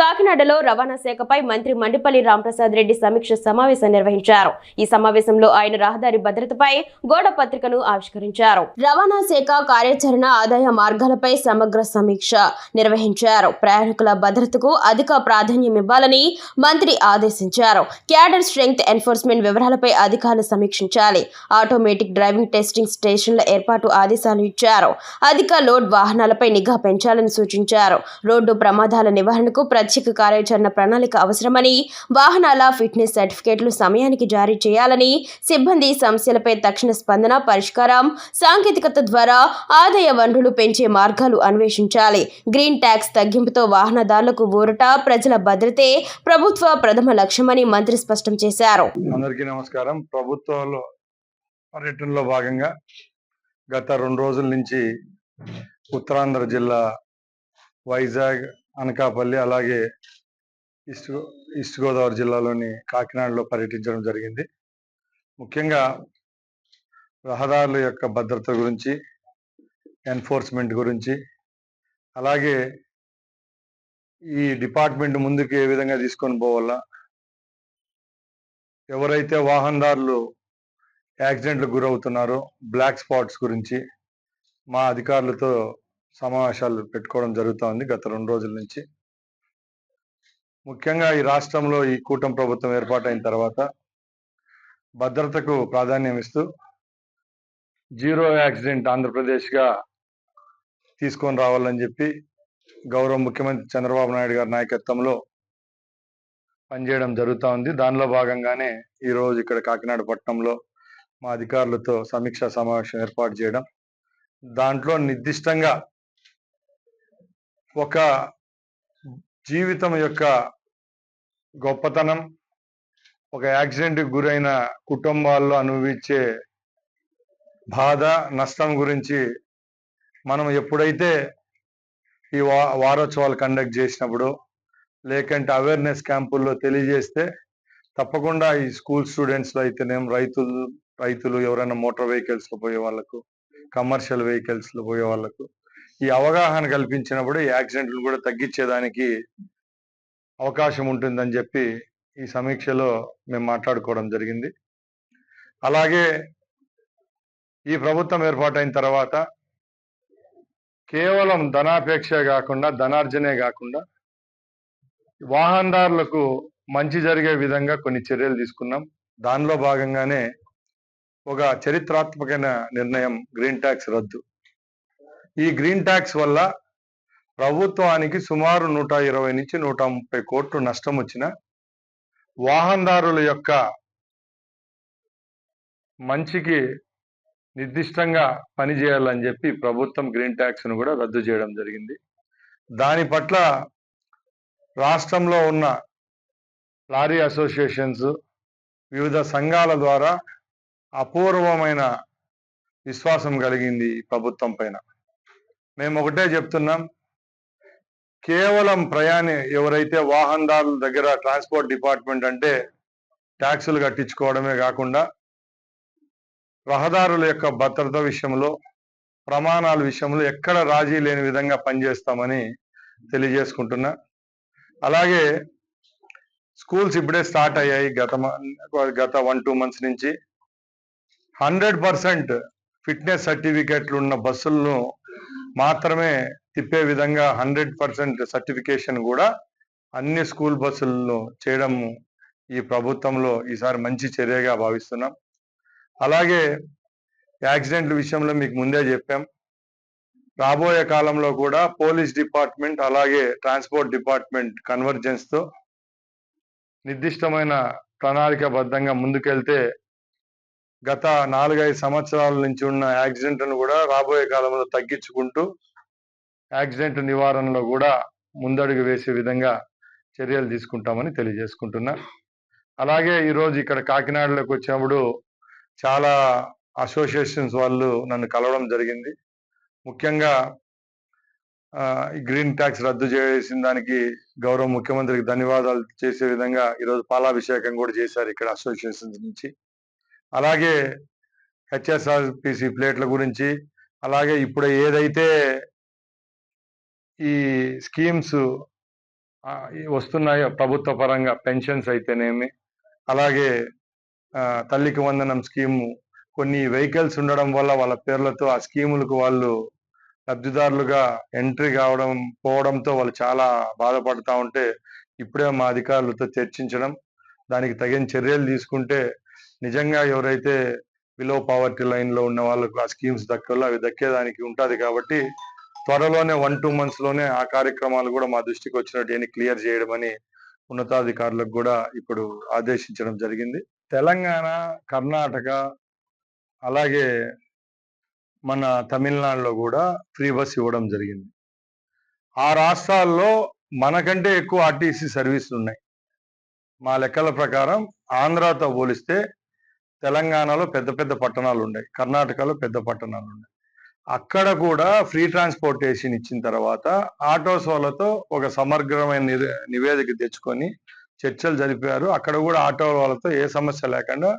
కాకినాడలో రవాణా శాఖపై మంత్రి మండిపల్లి రాంప్రసాద్ రెడ్డి సమీక్ష సమావేశం నిర్వహించారు. ఈ సమావేశంలో ఆయన రహదారి భద్రతపై గోడ పత్రికను ఆవిష్కరించారు. రవాణా శాఖ కార్యాచరణ ఆదాయ మార్గాలపై సమగ్ర సమీక్ష నిర్వహించారు. ప్రయాణికుల భద్రతకు అధిక ప్రాధాన్యం ఇవ్వాలని మంత్రి ఆదేశించారు. క్యాడర్ స్ట్రెంగ్త్ ఎన్ఫోర్స్మెంట్ వివరాలపై అధికారులు సమీక్షించాలి. ఆటోమేటిక్ డ్రైవింగ్ టెస్టింగ్ స్టేషన్ల ఏర్పాటు ఆదేశాలు ఇచ్చారు. అధిక లోడ్ వాహనాలపై నిఘా పెంచాలని సూచించారు. రోడ్డు ప్రమాదాల నివారణకు ప్రత్యేక కార్యాచరణ ప్రణాళిక అవసరమని వాహనాల ఫిట్నెస్ సర్టిఫికేట్లు సమయానికి జారీ చేయాలని సిబ్బంది సమస్యలపై తక్షణ స్పందన పరిష్కారం సాంకేతికత ద్వారా ఆదాయ వనరులు పెంచే మార్గాలు అన్వేషించాలి. గ్రీన్ ట్యాక్స్ తగ్గింపుతో వాహనదారులకు ఊరట ప్రజల భద్రతే ప్రభుత్వ ప్రథమ లక్ష్యమని మంత్రి స్పష్టం చేశారు. అందరికీ నమస్కారం. ప్రభుత్వంలో పర్యటనలో భాగంగా గత రెండు రోజుల నుంచి ఉత్తరాంధ్ర జిల్లా వైజాగ్ అనకాపల్లి అలాగే ఈస్ట్ ఈస్ట్ గోదావరి జిల్లాలోని కాకినాడలో పర్యటించడం జరిగింది. ముఖ్యంగా రహదారుల యొక్క భద్రత గురించి ఎన్ఫోర్స్మెంట్ గురించి అలాగే ఈ డిపార్ట్మెంట్ ముందుకు ఏ విధంగా తీసుకొని పోవాలా ఎవరైతే వాహనదారులు యాక్సిడెంట్లకు గురవుతున్నారో బ్లాక్ స్పాట్స్ గురించి మా అధికారులతో సమావేశాలు పెట్టుకోవడం జరుగుతోంది గత రెండు రోజుల నుంచి. ముఖ్యంగా ఈ రాష్ట్రంలో ఈ కూటమి ప్రభుత్వం ఏర్పాటైన తర్వాత భద్రతకు ప్రాధాన్యం ఇస్తూ జీరో యాక్సిడెంట్ ఆంధ్రప్రదేశ్గా తీసుకొని రావాలని చెప్పి గౌరవ ముఖ్యమంత్రి చంద్రబాబు నాయుడు గారి నాయకత్వంలో పనిచేయడం జరుగుతూ ఉంది. దానిలో భాగంగానే ఈ రోజు ఇక్కడ కాకినాడ పట్టణంలో మా అధికారులతో సమీక్షా సమావేశం ఏర్పాటు చేయడం. దాంట్లో నిర్దిష్టంగా ఒక జీవితం యొక్క గొప్పతనం ఒక యాక్సిడెంట్కి గురైన కుటుంబాల్లో అనుభవించే బాధ నష్టం గురించి మనం ఎప్పుడైతే ఈ వా వారోత్సవాలు కండక్ట్ చేసినప్పుడు లేకంటే అవేర్నెస్ క్యాంపుల్లో తెలియజేస్తే తప్పకుండా ఈ స్కూల్ స్టూడెంట్స్లో అయితేనేం రైతులు రైతులు ఎవరైనా మోటార్ వెహికల్స్లో పోయే వాళ్ళకు కమర్షియల్ వెహికల్స్లో పోయే వాళ్ళకు ఈ అవగాహన కల్పించినప్పుడు ఈ యాక్సిడెంట్లు కూడా తగ్గించేదానికి అవకాశం ఉంటుందని చెప్పి ఈ సమీక్షలో మేము మాట్లాడుకోవడం జరిగింది. అలాగే ఈ ప్రభుత్వం ఏర్పాటైన తర్వాత కేవలం ధనాపేక్ష కాకుండా ధనార్జనే కాకుండా వాహనదారులకు మంచి జరిగే విధంగా కొన్ని చర్యలు తీసుకున్నాం. దానిలో భాగంగానే ఒక చరిత్రాత్మకమైన నిర్ణయం గ్రీన్ ట్యాక్స్ రద్దు. ఈ గ్రీన్ ట్యాక్స్ వల్ల ప్రభుత్వానికి సుమారు నూట ఇరవై నుంచి నూట ముప్పై కోట్లు నష్టం వచ్చిన వాహనదారుల యొక్క మంచికి నిర్దిష్టంగా పనిచేయాలని చెప్పి ప్రభుత్వం గ్రీన్ ట్యాక్స్ను కూడా రద్దు చేయడం జరిగింది. దాని పట్ల రాష్ట్రంలో ఉన్న లారీ అసోసియేషన్స్ వివిధ సంఘాల ద్వారా అపూర్వమైన విశ్వాసం కలిగింది ఈ ప్రభుత్వం పైన. మేము ఒకటే చెప్తున్నాం. కేవలం ప్రయాణి ఎవరైతే వాహనదారుల దగ్గర ట్రాన్స్పోర్ట్ డిపార్ట్మెంట్ అంటే ట్యాక్సులు కట్టించుకోవడమే కాకుండా రహదారుల యొక్క భద్రత విషయంలో ప్రమాణాల విషయంలో ఎక్కడ రాజీ లేని విధంగా పనిచేస్తామని తెలియజేసుకుంటున్నా. అలాగే స్కూల్స్ ఇప్పుడే స్టార్ట్ అయ్యాయి గత గత వన్ టూ మంత్స్ నుంచి. హండ్రెడ్ పర్సెంట్ ఫిట్నెస్ సర్టిఫికెట్లు ఉన్న బస్సులను మాత్రమే తిప్పే విధంగా హండ్రెడ్ పర్సెంట్ సర్టిఫికేషన్ కూడా అన్ని స్కూల్ బస్సులను చేయడం ఈ ప్రభుత్వంలో ఈసారి మంచి చర్యగా భావిస్తున్నాం. అలాగే యాక్సిడెంట్ల విషయంలో మీకు ముందే చెప్పాం. రాబోయే కాలంలో కూడా పోలీస్ డిపార్ట్మెంట్ అలాగే ట్రాన్స్పోర్ట్ డిపార్ట్మెంట్ కన్వర్జెన్స్తో నిర్దిష్టమైన ప్రణాళికబద్ధంగా ముందుకెళ్తే గత నాలుగైదు సంవత్సరాల నుంచి ఉన్న యాక్సిడెంట్ను కూడా రాబోయే కాలంలో తగ్గించుకుంటూ యాక్సిడెంట్ నివారణలో కూడా ముందడుగు వేసే విధంగా చర్యలు తీసుకుంటామని తెలియజేసుకుంటున్నా. అలాగే ఈరోజు ఇక్కడ కాకినాడలోకి వచ్చినప్పుడు చాలా అసోసియేషన్స్ వాళ్ళు నన్ను కలవడం జరిగింది. ముఖ్యంగా ఈ గ్రీన్ ట్యాక్స్ రద్దు చేసిన దానికి గౌరవ ముఖ్యమంత్రికి ధన్యవాదాలు చేసే విధంగా ఈరోజు పాలాభిషేకం కూడా చేశారు ఇక్కడ అసోసియేషన్స్ నుంచి. అలాగే హెచ్ఎస్ఆర్పిసి ప్లేట్ల గురించి అలాగే ఇప్పుడు ఏదైతే ఈ స్కీమ్స్ వస్తున్నాయో ప్రభుత్వ పరంగా పెన్షన్స్ అయితేనేమి అలాగే తల్లికి వందనం స్కీము కొన్ని వెహికల్స్ ఉండడం వల్ల వాళ్ళ పేర్లతో ఆ స్కీములకు వాళ్ళు లబ్ధిదారులుగా ఎంట్రీ కావడం పోవడంతో వాళ్ళు చాలా బాధపడతా ఉంటే ఇప్పుడే మా అధికారులతో చర్చించడం దానికి తగిన చర్యలు తీసుకుంటే నిజంగా ఎవరైతే బిలో పావర్టీ లైన్లో ఉన్న వాళ్ళకు ఆ స్కీమ్స్ దక్కలో అవి దక్కేదానికి ఉంటుంది కాబట్టి త్వరలోనే వన్ టూ మంత్స్లోనే ఆ కార్యక్రమాలు కూడా మా దృష్టికి వచ్చినట్టు క్లియర్ చేయడమని ఉన్నతాధికారులకు కూడా ఇప్పుడు ఆదేశించడం జరిగింది. తెలంగాణ కర్ణాటక అలాగే మన తమిళనాడులో కూడా ఫ్రీ బస్ ఇవ్వడం జరిగింది. ఆ రాష్ట్రాల్లో మనకంటే ఎక్కువ ఆర్టీసీ సర్వీసులు ఉన్నాయి. మా లెక్కల ప్రకారం ఆంధ్రాతో పోలిస్తే తెలంగాణలో పెద్ద పెద్ద పట్టణాలు ఉన్నాయి. కర్ణాటకలో పెద్ద పట్టణాలు ఉన్నాయి. అక్కడ కూడా ఫ్రీ ట్రాన్స్పోర్టేషన్ ఇచ్చిన తర్వాత ఆటోస్ వాళ్ళతో ఒక సమగ్రమైన నివే- నివేదిక తెచ్చుకొని చర్చలు జరిపారు. అక్కడ కూడా ఆటో వాళ్ళతో ఏ సమస్య లేకుండా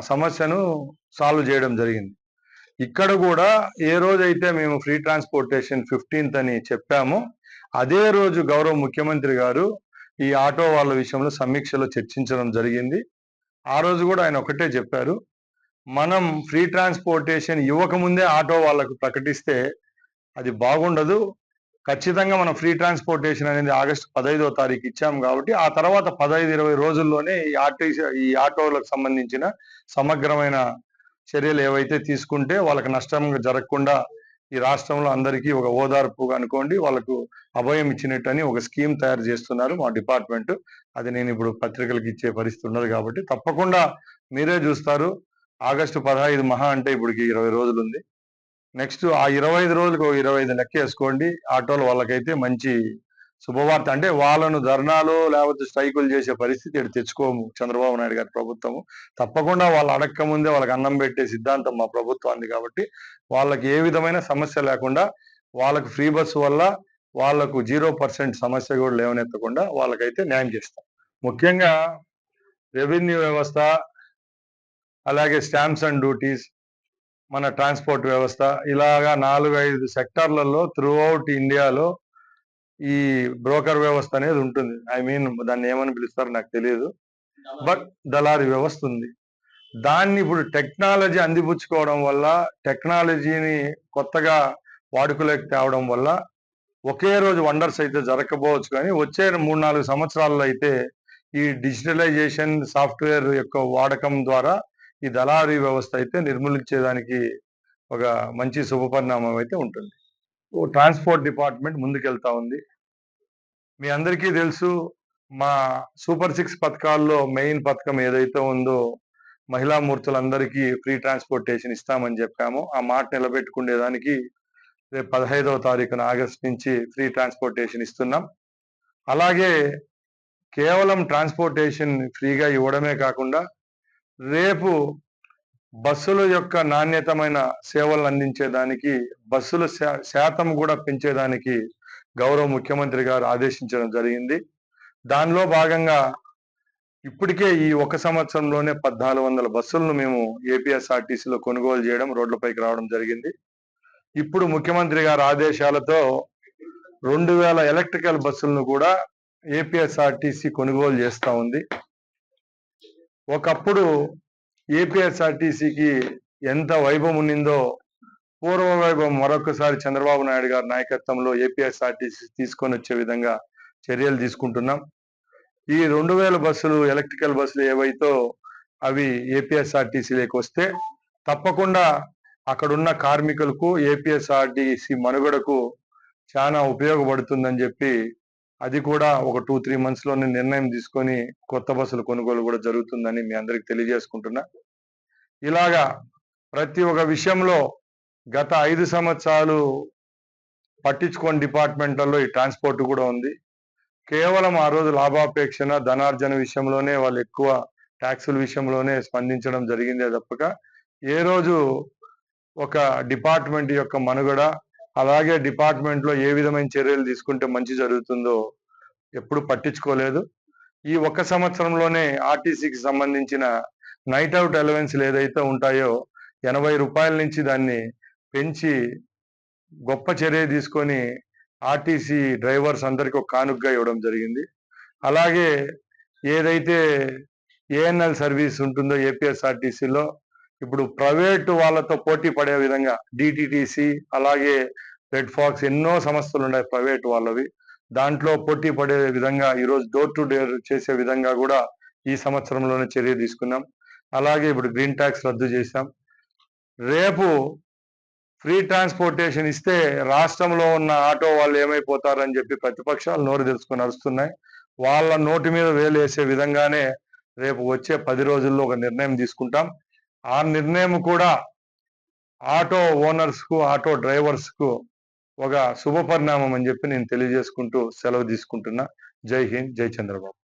సమస్యను సాల్వ్ చేయడం జరిగింది. ఇక్కడ కూడా ఏ రోజైతే మేము ఫ్రీ ట్రాన్స్పోర్టేషన్ ఫిఫ్టీన్త్ అని చెప్పామో అదే రోజు గౌరవ ముఖ్యమంత్రి గారు ఈ ఆటో వాళ్ళ విషయంలో సమీక్షలో చర్చించడం జరిగింది. ఆ రోజు కూడా ఆయన ఒకటే చెప్పారు. మనం ఫ్రీ ట్రాన్స్పోర్టేషన్ ఇవ్వకముందే ఆటో వాళ్ళకు ప్రకటిస్తే అది బాగుండదు. ఖచ్చితంగా మనం ఫ్రీ ట్రాన్స్పోర్టేషన్ అనేది ఆగస్టు పదహైదో తారీఖు ఇచ్చాం కాబట్టి ఆ తర్వాత పదహైదు ఇరవై రోజుల్లోనే ఈ ఆర్టీసీ ఈ ఆటోలకు సంబంధించిన సమగ్రమైన చర్యలు ఏవైతే తీసుకుంటే వాళ్ళకి నష్టం జరగకుండా ఈ రాష్ట్రంలో అందరికీ ఒక ఓదార్పు అనుకోండి వాళ్ళకు అభయం ఇచ్చినట్టని ఒక స్కీమ్ తయారు చేస్తున్నారు మా డిపార్ట్మెంట్. అది నేను ఇప్పుడు పత్రికలకు ఇచ్చే పరిస్థితి ఉండదు కాబట్టి తప్పకుండా మీరే చూస్తారు. ఆగస్టు పదహైదు మహా అంటే ఇప్పటికి ఇరవై రోజులు ఉంది. నెక్స్ట్ ఆ ఇరవై ఐదు రోజులకు ఇరవై ఐదు లెక్క వేసుకోండి. ఆటోలు వాళ్ళకైతే మంచి శుభవార్త. అంటే వాళ్ళను ధర్నాలు లేకపోతే స్ట్రైకులు చేసే పరిస్థితి ఇక్కడ తెచ్చుకోము చంద్రబాబు నాయుడు గారి ప్రభుత్వము. తప్పకుండా వాళ్ళు అడక్క ముందే వాళ్ళకి అన్నం పెట్టే సిద్ధాంతం మా ప్రభుత్వాన్ని కాబట్టి వాళ్ళకి ఏ విధమైన సమస్య లేకుండా వాళ్ళకు ఫ్రీ బస్సు వల్ల వాళ్ళకు జీరో పర్సెంట్ సమస్య కూడా లేవనెత్తకుండా వాళ్ళకైతే న్యాయం చేస్తాం. ముఖ్యంగా రెవెన్యూ వ్యవస్థ అలాగే స్టాంప్స్ అండ్ డ్యూటీస్ మన ట్రాన్స్పోర్ట్ వ్యవస్థ ఇలాగా నాలుగు ఐదు సెక్టార్లలో త్రూ అవుట్ ఇండియాలో ఈ బ్రోకర్ వ్యవస్థ అనేది ఉంటుంది. ఐ మీన్ దాన్ని ఏమని పిలుస్తారో నాకు తెలియదు బట్ దళారీ వ్యవస్థ ఉంది. దాన్ని ఇప్పుడు టెక్నాలజీ అందిపుచ్చుకోవడం వల్ల టెక్నాలజీని కొత్తగా వాడుకలోకి తేవడం వల్ల ఒకే రోజు వండర్స్ అయితే జరగకపోవచ్చు కానీ వచ్చే మూడు నాలుగు సంవత్సరాల్లో అయితే ఈ డిజిటలైజేషన్ సాఫ్ట్వేర్ యొక్క వాడకం ద్వారా ఈ దళారీ వ్యవస్థ అయితే నిర్మూలించేదానికి ఒక మంచి శుభపరిణామం అయితే ఉంటుంది. ట్రాన్స్పోర్ట్ డిపార్ట్మెంట్ ముందుకెళ్తా ఉంది. మీ అందరికీ తెలుసు మా సూపర్ సిక్స్ పథకాల్లో మెయిన్ పథకం ఏదైతే ఉందో మహిళా మూర్తులందరికీ ఫ్రీ ట్రాన్స్పోర్టేషన్ ఇస్తామని చెప్పాము. ఆ మాట నిలబెట్టుకునేదానికి రేపు పదహైదవ తారీఖున ఆగస్ట్ నుంచి ఫ్రీ ట్రాన్స్పోర్టేషన్ ఇస్తున్నాం. అలాగే కేవలం ట్రాన్స్పోర్టేషన్ ఫ్రీగా ఇవ్వడమే కాకుండా రేపు బస్సుల యొక్క నాణ్యతమైన సేవలు అందించేదానికి బస్సుల శా- శాతం కూడా పెంచేదానికి గౌరవ ముఖ్యమంత్రి గారు ఆదేశించడం జరిగింది. దానిలో భాగంగా ఇప్పటికే ఈ ఒక సంవత్సరంలోనే పద్నాలుగు వందల బస్సులను మేము ఏపీఎస్ఆర్టీసీలో కొనుగోలు చేయడం రోడ్లపైకి రావడం జరిగింది. ఇప్పుడు ముఖ్యమంత్రి గారి ఆదేశాలతో రెండు వేల ఎలక్ట్రికల్ బస్సులను కూడా ఏపీఎస్ఆర్టీసీ కొనుగోలు చేస్తూ ఉంది. ఒకప్పుడు ఏపీఎస్ఆర్టీసీకి ఎంత వైభవం ఉన్నిందో పూర్వ వైభవం మరొకసారి చంద్రబాబు నాయుడు గారి నాయకత్వంలో ఏపీఎస్ఆర్టీసీ తీసుకొని వచ్చే విధంగా చర్యలు తీసుకుంటున్నాం. ఈ రెండు వేల బస్సులు ఎలక్ట్రికల్ బస్సులు ఏవైతో అవి ఏపీఎస్ఆర్టీసీలోకి వస్తే తప్పకుండా అక్కడున్న కార్మికులకు ఏపీఎస్ఆర్టీసీ మనుగడకు చాలా ఉపయోగపడుతుందని చెప్పి అది కూడా ఒక టూ త్రీ మంత్స్లోనే నిర్ణయం తీసుకొని కొత్త బస్సులు కొనుగోలు కూడా జరుగుతుందని మీ అందరికి తెలియజేసుకుంటున్నా. ఇలాగా ప్రతి ఒక్క విషయంలో గత ఐదు సంవత్సరాలు పట్టించుకోని డిపార్ట్మెంట్లలో ఈ ట్రాన్స్పోర్ట్ కూడా ఉంది. కేవలం ఆ రోజు లాభాపేక్షణ ధనార్జన విషయంలోనే వాళ్ళు ఎక్కువ ట్యాక్సుల విషయంలోనే స్పందించడం జరిగిందే తప్పక. ఏ రోజు ఒక డిపార్ట్మెంట్ యొక్క మనుగడ అలాగే డిపార్ట్మెంట్లో ఏ విధమైన చర్యలు తీసుకుంటే మంచి జరుగుతుందో ఎప్పుడు పట్టించుకోలేదు. ఈ ఒక్క సంవత్సరంలోనే ఆర్టీసీకి సంబంధించిన నైట్ అవుట్ అలవెన్స్లు ఏదైతే ఉంటాయో ఎనభై రూపాయల నుంచి దాన్ని పెంచి గొప్ప చర్య తీసుకొని ఆర్టీసీ డ్రైవర్స్ అందరికీ ఒక కానుకగా ఇవ్వడం జరిగింది. అలాగే ఏదైతే ఏఎన్ఎల్ సర్వీస్ ఉంటుందో ఏపీఎస్ఆర్టీసీలో ఇప్పుడు ప్రైవేటు వాళ్ళతో పోటీ పడే విధంగా డిటిటిసి అలాగే రెడ్ ఫాక్స్ ఎన్నో సంస్థలు ఉన్నాయి ప్రైవేట్ వాళ్ళవి. దాంట్లో పోటీ పడే విధంగా ఈరోజు డోర్ టు డోర్ చేసే విధంగా కూడా ఈ సంవత్సరంలోనే చర్య తీసుకున్నాం. అలాగే ఇప్పుడు గ్రీన్ ట్యాక్స్ రద్దు చేశాం. రేపు ఫ్రీ ట్రాన్స్పోర్టేషన్ ఇస్తే రాష్ట్రంలో ఉన్న ఆటో వాళ్ళు ఏమైపోతారని చెప్పి ప్రతిపక్షాలు నోరు తెలుసుకుని నడుస్తున్నాయి. వాళ్ళ నోటి మీద వేలు వేసే విధంగానే రేపు వచ్చే పది రోజుల్లో ఒక నిర్ణయం తీసుకుంటాం. ఆ నిర్ణయం కూడా ఆటో ఓనర్స్కు ఆటో డ్రైవర్స్కు ఒక శుభ పరిణామం అని చెప్పి నేను తెలియజేసుకుంటూ సెలవు తీసుకుంటున్నా. జై హింద్ జై చంద్రబాబు.